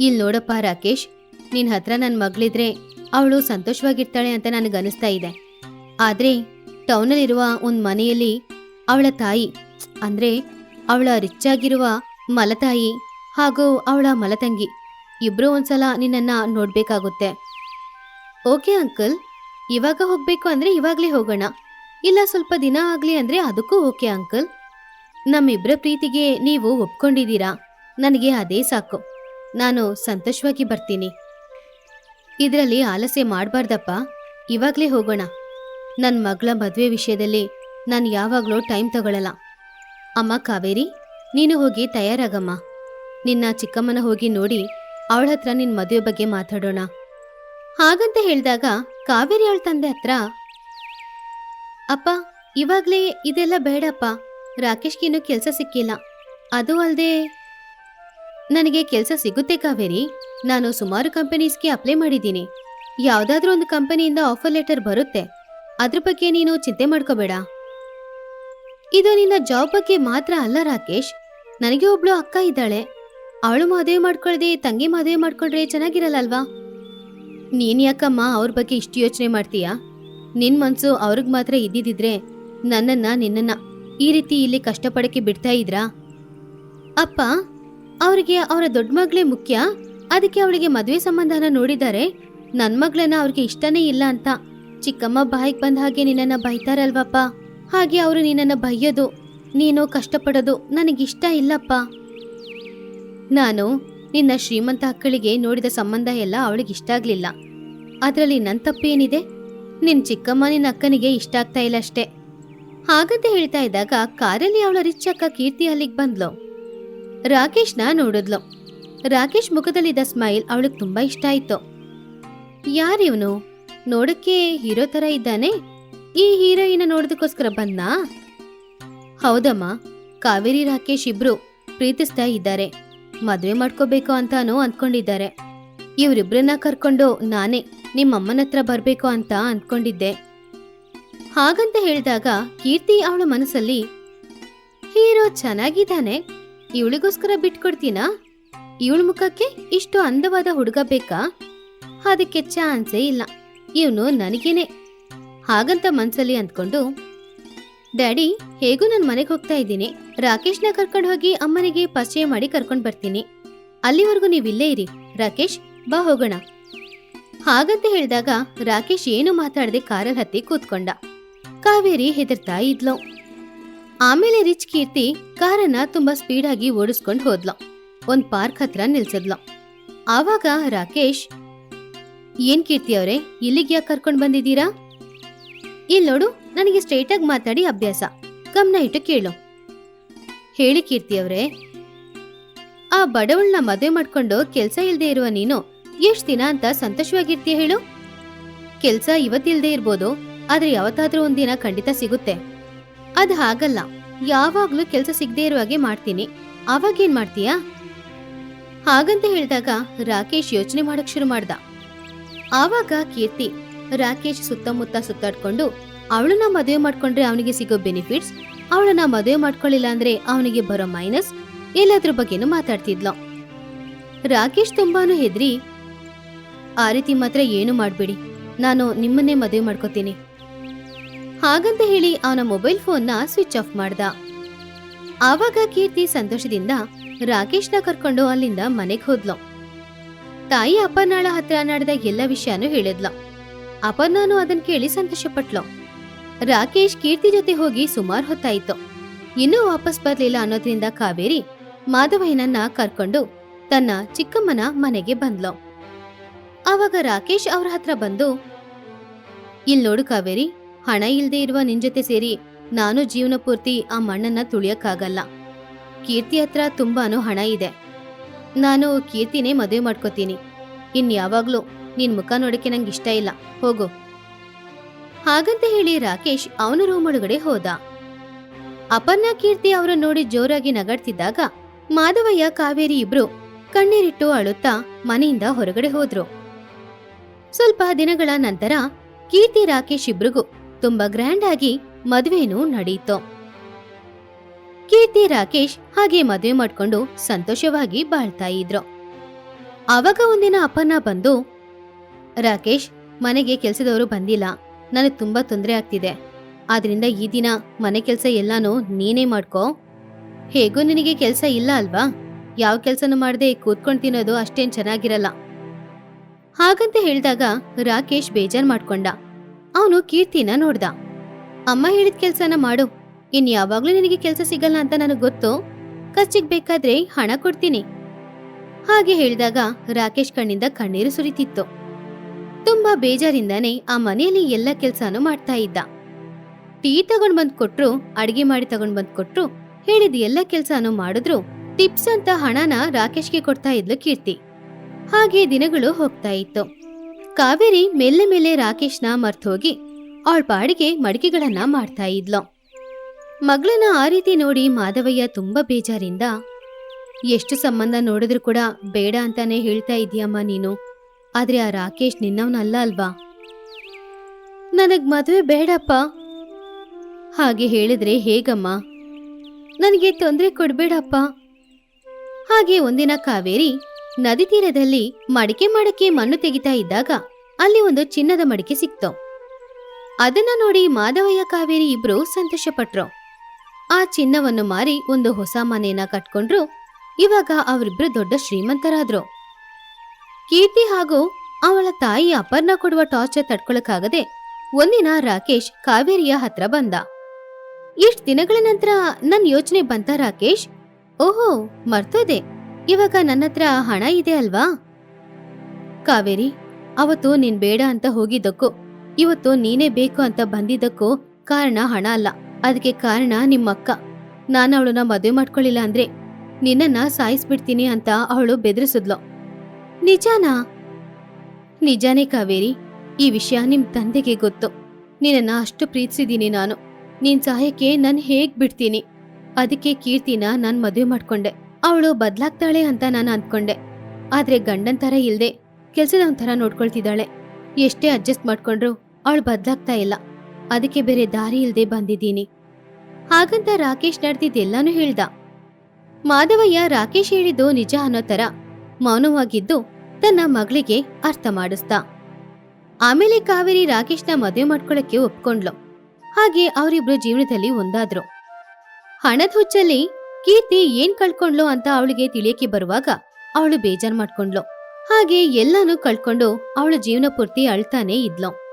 Speaker 2: ಇಲ್ ನೋಡಪ್ಪ ರಾಕೇಶ್, ನಿನ್ ಹತ್ರ ನನ್ ಮಗಳಿದ್ರೆ ಅವಳು ಸಂತೋಷವಾಗಿರ್ತಾಳೆ ಅಂತ ನನಗನಿಸ್ತಾ ಇದೆ. ಆದ್ರೆ ಟೌನಲ್ಲಿರುವ ಒಂದ್ ಮನೆಯಲ್ಲಿ ಅವಳ ತಾಯಿ, ಅಂದ್ರೆ ಅವಳ ರಿಚ್ ಆಗಿರುವ ಮಲತಾಯಿ ಹಾಗೂ ಅವಳ ಮಲತಂಗಿ ಇಬ್ಬರೂ ಒಂದ್ಸಲ ನಿನ್ನನ್ನ ನೋಡ್ಬೇಕಾಗುತ್ತೆ. ಓಕೆ ಅಂಕಲ್, ಇವಾಗ ಹೋಗಬೇಕು ಅಂದ್ರೆ ಇವಾಗ್ಲೇ ಹೋಗೋಣ. ಇಲ್ಲ ಸ್ವಲ್ಪ ದಿನ ಆಗಲಿ ಅಂದ್ರೆ ಅದಕ್ಕೂ ಓಕೆ ಅಂಕಲ್. ನಮ್ಮಿಬ್ರ ಪ್ರೀತಿಗೆ ನೀವು ಒಪ್ಕೊಂಡಿದ್ದೀರಾ? ನನಗೆ ಅದೇ ಸಾಕು. ನಾನು ಸಂತೋಷವಾಗಿ ಬರ್ತೀನಿ. ಇದರಲ್ಲಿ ಆಲಸ್ಯ ಮಾಡಬಾರ್ದಪ್ಪ. ಇವಾಗ್ಲೇ ಹೋಗೋಣ. ನನ್ನ ಮಗಳ ಮದುವೆ ವಿಷಯದಲ್ಲಿ ನಾನು ಯಾವಾಗಲೂ ಟೈಮ್ ತಗೊಳ್ಳಲ್ಲ ಅಮ್ಮ ಕಾವೇರಿ, ನೀನು ಹೋಗಿ ತಯಾರಾಗಮ್ಮ. ನಿನ್ನ ಚಿಕ್ಕಮ್ಮನ ಹೋಗಿ ನೋಡಿ ಅವಳ ಹತ್ರ ನಿನ್ನ ಮದುವೆ ಬಗ್ಗೆ ಮಾತಾಡೋಣ. ಹಾಗಂತ ಹೇಳಿದಾಗ ಕಾವೇರಿ ಅವಳ ತಂದೆ ಹತ್ರ, ಅಪ್ಪ, ಇವಾಗ್ಲೇ ಇದೆಲ್ಲ ಬೇಡಪ್ಪ. ರಾಕೇಶ್ಗಿನ್ನೂ ಕೆಲಸ ಸಿಕ್ಕಿಲ್ಲ. ಅದು ಅಲ್ಲದೆ ನನಗೆ ಕೆಲಸ ಸಿಗುತ್ತೆ ಕಾವೇರಿ. ನಾನು ಸುಮಾರು ಕಂಪನೀಸ್ಗೆ ಅಪ್ಲೈ ಮಾಡಿದ್ದೀನಿ. ಯಾವುದಾದ್ರೂ ಒಂದು ಕಂಪನಿಯಿಂದ ಆಫರ್ ಲೆಟರ್ ಬರುತ್ತೆ. ಅದ್ರ ಬಗ್ಗೆ ನೀನು ಚಿಂತೆ ಮಾಡ್ಕೋಬೇಡ. ಇದು ನಿನ್ನ ಜಾಬ್ ಬಗ್ಗೆ ಮಾತ್ರ ಅಲ್ಲ ರಾಕೇಶ್. ನನಗೆ ಒಬ್ಳು ಅಕ್ಕ ಇದ್ದಾಳೆ. ಅವಳು ಮದುವೆ ಮಾಡ್ಕೊಳ್ದೆ, ತಂಗಿ ಮದುವೆ ಮಾಡ್ಕೊಂಡ್ರೆ ಚೆನ್ನಾಗಿರಲ್ಲಲ್ವಾ? ನೀನ್ ಯಾಕಮ್ಮ ಅವ್ರ ಬಗ್ಗೆ ಇಷ್ಟು ಯೋಚನೆ ಮಾಡ್ತೀಯಾ? ನಿನ್ ಮನ್ಸು ಅವ್ರಿಗೆ ಮಾತ್ರ ಇದ್ದಿದ್ರೆ ನನ್ನನ್ನ ನಿನ್ನನ್ನ ಈ ರೀತಿ ಇಲ್ಲಿ ಕಷ್ಟಪಡಕ್ಕೆ ಬಿಡ್ತಾ ಇದ್ರಾ? ಅಪ್ಪ, ಅವ್ರಿಗೆ ಅವರ ದೊಡ್ಡ ಮಗಳೇ ಮುಖ್ಯ? ಅದಕ್ಕೆ ಅವಳಿಗೆ ಮದುವೆ ಸಂಬಂಧನ ನೋಡಿದ್ದಾರೆ ನನ್ನ ಮಗಳನ್ನ ಅವ್ರಿಗೆ ಇಷ್ಟನೇ ಇಲ್ಲ ಅಂತ ಚಿಕ್ಕಮ್ಮ ಬಾಯಿಗೆ ಬಂದ ಹಾಗೆ ನಿನ್ನನ್ನ ಬೈತಾರಲ್ವಪ್ಪ? ಹಾಗೆ ಅವರು ನಿನ್ನನ್ನ ಬೈಯೋದು, ನೀನು ಕಷ್ಟಪಡೋದು, ನನಗಿಷ್ಟ ಇಲ್ಲಪ್ಪ. ನಾನು ನಿನ್ನ ಶ್ರೀಮಂತ ಅಕ್ಕಳಿಗೆ ನೋಡಿದ ಸಂಬಂಧ ಎಲ್ಲ ಅವಳಿಗೆ ಇಷ್ಟ ಆಗ್ಲಿಲ್ಲ. ಅದರಲ್ಲಿ ನನ್ನ ತಪ್ಪೇನಿದೆ? ನಿನ್ನ ಚಿಕ್ಕಮ್ಮ ನಿನ್ನ ಅಕ್ಕನಿಗೆ ಇಷ್ಟ ಆಗ್ತಾ ಇಲ್ಲ ಅಷ್ಟೇ. ಹಾಗಂತ ಹೇಳ್ತಾ ಇದ್ದಾಗ ಕಾರಲ್ಲಿ ಅವಳ ರಿಚ್ ಅಕ್ಕ ಕೀರ್ತಿ ಅಲ್ಲಿಗೆ ಬಂದ್ಲು. ರಾಕೇಶ್ನ ನೋಡಿದ್ಲು. ರಾಕೇಶ್ ಮುಖದಲ್ಲಿದ್ದ ಸ್ಮೈಲ್ ಅವಳಿಗೆ ತುಂಬಾ ಇಷ್ಟ ಆಯ್ತು. ಯಾರಿವನು ನೋಡಕ್ಕೆ ಹೀರೋ ತರ ಇದ್ದಾನೆ? ಈ ಹೀರೋಯಿನ ನೋಡೋದಕ್ಕೋಸ್ಕರ ಬಂದ ಹೌದಮ್ಮ, ಕಾವೇರಿ ರಾಕೇಶ್ ಇಬ್ರು ಪ್ರೀತಿಸ್ತಾ ಇದ್ದಾರೆ. ಮದುವೆ ಮಾಡ್ಕೋಬೇಕು ಅಂತಾನೂ ಅಂದ್ಕೊಂಡಿದ್ದಾರೆ. ಇವರಿಬ್ರನ್ನ ಕರ್ಕೊಂಡು ನಾನೇ ನಿಮ್ಮಮ್ಮನ ಹತ್ರ ಬರಬೇಕು ಅಂತ ಅಂದ್ಕೊಂಡಿದ್ದೆ. ಹಾಗಂತ ಹೇಳಿದಾಗ ಕೀರ್ತಿ ಅವಳ ಮನಸ್ಸಲ್ಲಿ, ಹೀರೋ ಚೆನ್ನಾಗಿದ್ದಾನೆ, ಇವಳಿಗೋಸ್ಕರ ಬಿಟ್ಕೊಡ್ತೀನಾ? ಇವಳ ಮುಖಕ್ಕೆ ಇಷ್ಟು ಅಂದವಾದ ಹುಡುಗ ಬೇಕಾ? ಅದಕ್ಕೆ ಚಾನ್ಸೇ ಇಲ್ಲ. ಇವನು ನನಗೇನೆ ಹಾಗಂತ ಮನ್ಸಲ್ಲಿ ಅಂದ್ಕೊಂಡು, ಡ್ಯಾಡಿ, ಹೇಗೂ ನಾನು ಮನೆಗೆ ಹೋಗ್ತಾ ಇದ್ದೀನಿ. ರಾಕೇಶ್ನ ಕರ್ಕೊಂಡು ಹೋಗಿ ಅಮ್ಮನಿಗೆ ಪರಿಚಯ ಮಾಡಿ ಕರ್ಕೊಂಡು ಬರ್ತೀನಿ. ಅಲ್ಲಿವರೆಗೂ ನೀವು ಇಲ್ಲೇ ಇರಿ. ರಾಕೇಶ್, ಬಾ ಹೋಗೋಣ. ಹಾಗಂತ ಹೇಳಿದಾಗ ರಾಕೇಶ್ ಏನು ಮಾತಾಡದೆ ಕಾರಲ್ಲಿ ಹತ್ತಿ ಕೂತ್ಕೊಂಡ. ಕಾವೇರಿ ಹೆದರ್ತಾ ಇದ್ಲು. ಆಮೇಲೆ ರಿಚ್ ಕೀರ್ತಿ ಕಾರನ್ನ ತುಂಬಾ ಸ್ಪೀಡಾಗಿ ಓಡಿಸ್ಕೊಂಡು ಹೋದ್ಲು. ಒಂದ್ ಪಾರ್ಕ್ ಹತ್ರ ನಿಲ್ಸಿದ್ಲು. ಆವಾಗ ರಾಕೇಶ್, ಏನ್ ಕೀರ್ತಿ ಅವ್ರೆ ಇಲ್ಲಿಗೆ ಯಾಕೆ ಕರ್ಕೊಂಡು ಬಂದಿದ್ದೀರಾ? ಇಲ್ಲಿ ನೋಡು, ನನಗೆ ಸ್ಟ್ರೈಟ್ ಆಗಿ ಮಾತಾಡಿ ಅಭ್ಯಾಸ. ಗಮನ ಇಟ್ಟು ಕೇಳು. ಹೇಳಿ ಕೀರ್ತಿ ಅವರೇ, ಆ ಬಡವಳನ್ನ ಮದುವೆ ಮಾಡ್ಕೊಂಡು ಕೆಲಸ ಇಲ್ದೇ ಇರುವ ನೀನು ಎಷ್ಟ್ ದಿನ ಅಂತ ಸಂತೋಷವಾಗಿರ್ತೀಯ ಹೇಳು? ಕೆಲಸ ಇವತ್ತಿಲ್ದೇ ಇರ್ಬೋದು, ಆದ್ರೆ ಯಾವತ್ತಾದ್ರೂ ಒಂದಿನ ಖಂಡಿತ ಸಿಗುತ್ತೆ. ಅದು ಹಾಗಲ್ಲ, ಯಾವಾಗ್ಲೂ ಕೆಲಸ ಸಿಗದೇ ಇರುವ ಹಾಗೆ ಮಾಡ್ತೀನಿ. ಅವಾಗೇನ್ ಮಾಡ್ತೀಯಾ? ಹಾಗಂತ ಹೇಳಿದಾಗ ರಾಕೇಶ್ ಯೋಚನೆ ಮಾಡಕ್ ಶುರು ಮಾಡ್ದ. ಆವಾಗ ಕೀರ್ತಿ ರಾಕೇಶ್ ಸುತ್ತಮುತ್ತ ಸುತ್ತಾಡ್ಕೊಂಡು, ಅವಳನ್ನ ಮದುವೆ ಮಾಡ್ಕೊಂಡ್ರೆ ಅವನಿಗೆ ಸಿಗೋ ಬೆನಿಫಿಟ್ಸ್ ಅವಳನ್ನ ಮದುವೆ ಮಾಡ್ಕೊಳ್ಳಿಲ್ಲ ಅಂದ್ರೆ ಅವನಿಗೆ ಬರೋ ಮೈನಸ್ ಎಲ್ಲದ್ರ ಬಗ್ಗೆನೂ ಮಾತಾಡ್ತಿದ್ಲು. ರಾಕೇಶ್ ತುಂಬಾನು ಹೆದ್ರಿ, ಆ ರೀತಿ ಮಾತ್ರ ಏನು ಮಾಡ್ಬೇಡಿ. ನಾನು ನಿಮ್ಮನ್ನೇ ಮದುವೆ ಮಾಡ್ಕೋತೀನಿ. ಹಾಗಂತ ಹೇಳಿ ಅವನ ಮೊಬೈಲ್ ಫೋನ್ನ ಸ್ವಿಚ್ ಆಫ್ ಮಾಡ್ದ. ಆವಾಗ ಕೀರ್ತಿ ಸಂತೋಷದಿಂದ ರಾಕೇಶ್ನ ಕರ್ಕೊಂಡು ಅಲ್ಲಿಂದ ಮನೆಗೆ ಹೋದ್ಲು. ತಾಯಿ ಅಪ್ಪನಾಳ ಹತ್ರ ನಡೆದ ಎಲ್ಲ ವಿಷಯನೂ ಹೇಳಿದ್ಲು. ಅಪರ್ಣಾನು ಅದನ್ ಕೇಳಿ ಸಂತೋಷಪಟ್ಲು. ರಾಕೇಶ್ ಕೀರ್ತಿ ಜೊತೆ ಹೋಗಿ ಸುಮಾರು ಹೊತ್ತಾಯಿತು. ಇನ್ನೂ ವಾಪಸ್ ಬರಲಿಲ್ಲ ಅನ್ನೋದ್ರಿಂದ ಕಾವೇರಿ ಮಾಧವಯ್ಯನನ್ನ ಕರ್ಕೊಂಡು ತನ್ನ ಚಿಕ್ಕಮ್ಮನ ಮನೆಗೆ ಬಂದ್ಲು. ಆವಾಗ ರಾಕೇಶ್ ಅವ್ರ ಹತ್ರ ಬಂದು, ಇಲ್ ನೋಡು ಕಾವೇರಿ, ಹಣ ಇಲ್ದೇ ಇರುವ ನಿನ್ ಜೊತೆ ಸೇರಿ ನಾನು ಜೀವನ ಪೂರ್ತಿ ಆ ಮಣ್ಣನ್ನ ತುಳಿಯಕ್ಕಾಗಲ್ಲ. ಕೀರ್ತಿ ಹತ್ರ ತುಂಬಾನು ಹಣ ಇದೆ. ನಾನು ಕೀರ್ತಿನೇ ಮದುವೆ ಮಾಡ್ಕೋತೀನಿ. ಇನ್ ಯಾವಾಗ್ಲೂ ನಿನ್ ಮುಖ ನೋಡಕ್ಕೆ ನಂಗೆ ಇಷ್ಟ ಇಲ್ಲ. ಹೋಗು. ಹಾಗಂತ ಹೇಳಿ ರಾಕೇಶ್ ಅವನ ರೂಮ್ ಒಳಗಡೆ ಹೋದ. ಅಪರ್ಣಾ ಕೀರ್ತಿ ಅವರನ್ನು ನೋಡಿ ಜೋರಾಗಿ ನಗಾಡ್ತಿದ್ದಾಗ ಮಾಧವಯ್ಯ, ಕಾವೇರಿ ಇಬ್ರು ಕಣ್ಣೀರಿಟ್ಟು ಅಳುತ್ತಾ ಮನೆಯಿಂದ ಹೊರಗಡೆ ಹೋದ್ರು. ಸ್ವಲ್ಪ ದಿನಗಳ ನಂತರ ಕೀರ್ತಿ ರಾಕೇಶ್ ಇಬ್ರಿಗೂ ತುಂಬಾ ಗ್ರ್ಯಾಂಡ್ ಆಗಿ ಮದುವೆನೂ ನಡೆಯಿತು ಕೀರ್ತಿ ರಾಕೇಶ್ ಹಾಗೆ ಮದುವೆ ಮಾಡ್ಕೊಂಡು ಸಂತೋಷವಾಗಿ ಬಾಳ್ತಾ ಇದ್ರು. ಆವಾಗ ಒಂದಿನ ಅಪ್ಪನ ಬಂದು ರಾಕೇಶ್, ಮನೆಗೆ ಕೆಲಸದವರು ಬಂದಿಲ್ಲ. ನನಗೆ ತುಂಬಾ ತೊಂದರೆ ಆಗ್ತಿದೆ. ಆದ್ರಿಂದ ಈ ದಿನ ಮನೆ ಕೆಲಸ ಎಲ್ಲಾನು ನೀನೇ ಮಾಡ್ಕೋ. ಹೇಗೂ ನಿನಗೆ ಕೆಲಸ ಇಲ್ಲ ಅಲ್ವಾ? ಯಾವ ಕೆಲಸನೂ ಮಾಡದೆ ಕೂತ್ಕೊಂಡು ತಿನ್ನೋದು ಅಷ್ಟೇನ್ ಚೆನ್ನಾಗಿರಲ್ಲ. ಹಾಗಂತ ಹೇಳಿದಾಗ ರಾಕೇಶ್ ಬೇಜಾರ್ ಮಾಡ್ಕೊಂಡ. ಅವನು ಕೀರ್ತಿನ ನೋಡ್ದ. ಅಮ್ಮ ಹೇಳಿದ ಕೆಲ್ಸನ ಮಾಡು. ಇನ್ ಯಾವಾಗ್ಲೂ ನಿನಗೆ ಕೆಲಸ ಸಿಗಲ್ಲ ಅಂತ ನನಗೆ ಗೊತ್ತು. ಖರ್ಚಿಗೆ ಬೇಕಾದ್ರೆ ಹಣ ಕೊಡ್ತೀನಿ. ಹಾಗೆ ಹೇಳಿದಾಗ ರಾಕೇಶ್ ಕಣ್ಣಿಂದ ಕಣ್ಣೀರು ಸುರಿತಿತ್ತು. ತುಂಬಾ ಬೇಜಾರಿಂದಾನೆ ಆ ಮನೆಯಲ್ಲಿ ಎಲ್ಲ ಕೆಲ್ಸಾನು ಮಾಡ್ತಾ ಇದ್ದ. ಟೀ ತಗೊಂಡ್ ಬಂದ್ ಕೊಟ್ರು, ಅಡಿಗೆ ಮಾಡಿ ತಗೊಂಡ್ ಬಂದ್ ಕೊಟ್ರು, ಹೇಳಿದ ಎಲ್ಲ ಕೆಲ್ಸಾನು ಮಾಡಿದ್ರು, ಟಿಪ್ಸ್ ಅಂತ ಹಣನ ರಾಕೇಶ್ಗೆ ಕೊಡ್ತಾ ಇದ್ಲು ಕೀರ್ತಿ. ಹಾಗೆ ದಿನಗಳು ಹೋಗ್ತಾ ಇತ್ತು. ಕಾವೇರಿ ಮೆಲ್ಲೆ ಮೇಲೆ ರಾಕೇಶ್ನ ಮರ್ತೋಗಿ ಅವಳ ಪಾಡಿಗೆ ಮಡಿಕೆಗಳನ್ನ ಮಾಡ್ತಾ ಇದ್ಲು. ಮಗಳನ್ನ ಆ ರೀತಿ ನೋಡಿ ಮಾಧವಯ್ಯ ತುಂಬಾ ಬೇಜಾರಿಂದ, ಎಷ್ಟು ಸಂಬಂಧ ನೋಡಿದ್ರು ಕೂಡ ಬೇಡ ಅಂತಾನೆ ಹೇಳ್ತಾ ಇದೀಯಮ್ಮ ನೀನು. ಆದ್ರೆ ಆ ರಾಕೇಶ್ ನಿನ್ನವನಲ್ಲ ಅಲ್ವಾ? ನನಗ್ ಮದುವೆ ಬೇಡಪ್ಪ. ಹಾಗೆ ಹೇಳಿದ್ರೆ ಹೇಗಮ್ಮ? ನನಗೆ ತೊಂದರೆ ಕೊಡ್ಬೇಡಪ್ಪ. ಹಾಗೆ ಒಂದಿನ ಕಾವೇರಿ ನದಿ ತೀರದಲ್ಲಿ ಮಡಿಕೆ ಮಡಕೆ ಮಣ್ಣು ತೆಗಿತಾ ಇದ್ದಾಗ ಅಲ್ಲಿ ಒಂದು ಚಿನ್ನದ ಮಡಿಕೆ ಸಿಕ್ತು. ಅದನ್ನ ನೋಡಿ ಮಾಧವಯ್ಯ ಕಾವೇರಿ ಇಬ್ರು ಸಂತೋಷಪಟ್ರು. ಆ ಚಿನ್ನವನ್ನು ಮಾರಿ ಒಂದು ಹೊಸ ಮನೆಯನ್ನ ಕಟ್ಕೊಂಡ್ರು. ಇವಾಗ ಅವರಿಬ್ರು ದೊಡ್ಡ ಶ್ರೀಮಂತರಾದ್ರು. ಕೀರ್ತಿ ಹಾಗೂ ಅವಳ ತಾಯಿ ಅಪರ್ಣ ಕೊಡುವ ಟಾರ್ಚರ್ ತಡ್ಕೊಳಕ್ಕಾಗದೆ ಒಂದಿನ ರಾಕೇಶ್ ಕಾವೇರಿಯ ಹತ್ರ ಬಂದ. ಇಷ್ಟ್ ದಿನಗಳ ನಂತರ ನನ್ ಯೋಚನೆ ಬಂತ ರಾಕೇಶ್? ಓಹೋ, ಮರ್ತೋದೆ. ಇವಾಗ ನನ್ನ ಹತ್ರ ಹಣ ಇದೆ ಅಲ್ವಾ? ಕಾವೇರಿ, ಅವತ್ತು ನೀನ್ ಬೇಡ ಅಂತ ಹೋಗಿದ್ದಕ್ಕೂ, ಇವತ್ತು ನೀನೇ ಬೇಕು ಅಂತ ಬಂದಿದ್ದಕ್ಕೂ ಕಾರಣ ಹಣ ಅಲ್ಲ. ಅದಕ್ಕೆ ಕಾರಣ ನಿಮ್ಮಕ್ಕ. ನಾನು ಅವಳನ್ನ ಮದುವೆ ಮಾಡ್ಕೊಳ್ಳಿಲ್ಲ ಅಂದ್ರೆ ನಿನ್ನನ್ನ ಸಾಯಿಸ್ಬಿಡ್ತೀನಿ ಅಂತ ಅವಳು ಬೆದರಿಸಿದ್ಲು. ನಿಜಾನಾ? ನಿಜಾನೇ ಕಾವೇರಿ, ಈ ವಿಷಯ ನಿಮ್ ತಂದೆಗೆ ಗೊತ್ತು. ನಿನ್ನ ಅಷ್ಟು ಪ್ರೀತಿಸಿದೀನಿ ನಾನು. ನಿನ್ ಸಹಾಯಕ್ಕೆ ನಾನು ಹೇಗ್ ಬಿಡ್ತೀನಿ? ಅದಕ್ಕೆ ಕೀರ್ತಿನ ನಾನು ಮದುವೆ ಮಾಡ್ಕೊಂಡೆ. ಅವಳು ಬದ್ಲಾಗ್ತಾಳೆ ಅಂತ ನಾನು ಅಂದ್ಕೊಂಡೆ. ಆದ್ರೆ ಗಂಡನ್ ತರ ಇಲ್ದೆ ಕೆಲ್ಸದ ತರ ನೋಡ್ಕೊಳ್ತಿದ್ದಾಳೆ. ಎಷ್ಟೇ ಅಡ್ಜಸ್ಟ್ ಮಾಡ್ಕೊಂಡ್ರು ಅವಳು ಬದ್ಲಾಗ್ತಾ ಇಲ್ಲ. ಅದಕ್ಕೆ ಬೇರೆ ದಾರಿ ಇಲ್ದೆ ಬಂದಿದ್ದೀನಿ. ಹಾಗಂತ ರಾಕೇಶ್ ನಡೆದಿದ್ದೆಲ್ಲಾನು ಹೇಳ್ದ. ಮಾಧವಯ್ಯ ರಾಕೇಶ್ ಹೇಳಿದ್ದು ನಿಜ ಅನ್ನೋ ತರ ಮೌನವಾಗಿದ್ದು ತನ್ನ ಮಗಳಿಗೆ ಅರ್ಥ ಮಾಡಿಸ್ದ. ಆಮೇಲೆ ಕಾವೇರಿ ರಾಕೇಶ್ನ ಮದುವೆ ಮಾಡ್ಕೊಳ್ಳಕ್ಕೆ ಒಪ್ಕೊಂಡ್ಲು ಹಾಗೆ ಅವರಿಬ್ರು ಜೀವನದಲ್ಲಿ ಒಂದಾದ್ರು. ಹಣದ ಹುಚ್ಚಲ್ಲಿ ಕೀರ್ತಿ ಏನ್ ಕಳ್ಕೊಂಡ್ಲು ಅಂತ ಅವಳಿಗೆ ತಿಳಿಯಕ್ಕೆ ಬರುವಾಗ ಅವಳು ಬೇಜಾರ್ ಮಾಡ್ಕೊಂಡ್ಲು ಹಾಗೆ ಎಲ್ಲಾನು ಕಳ್ಕೊಂಡು ಅವಳ ಜೀವನ ಪೂರ್ತಿ ಅಳ್ತಾನೆ ಇದ್ಲು.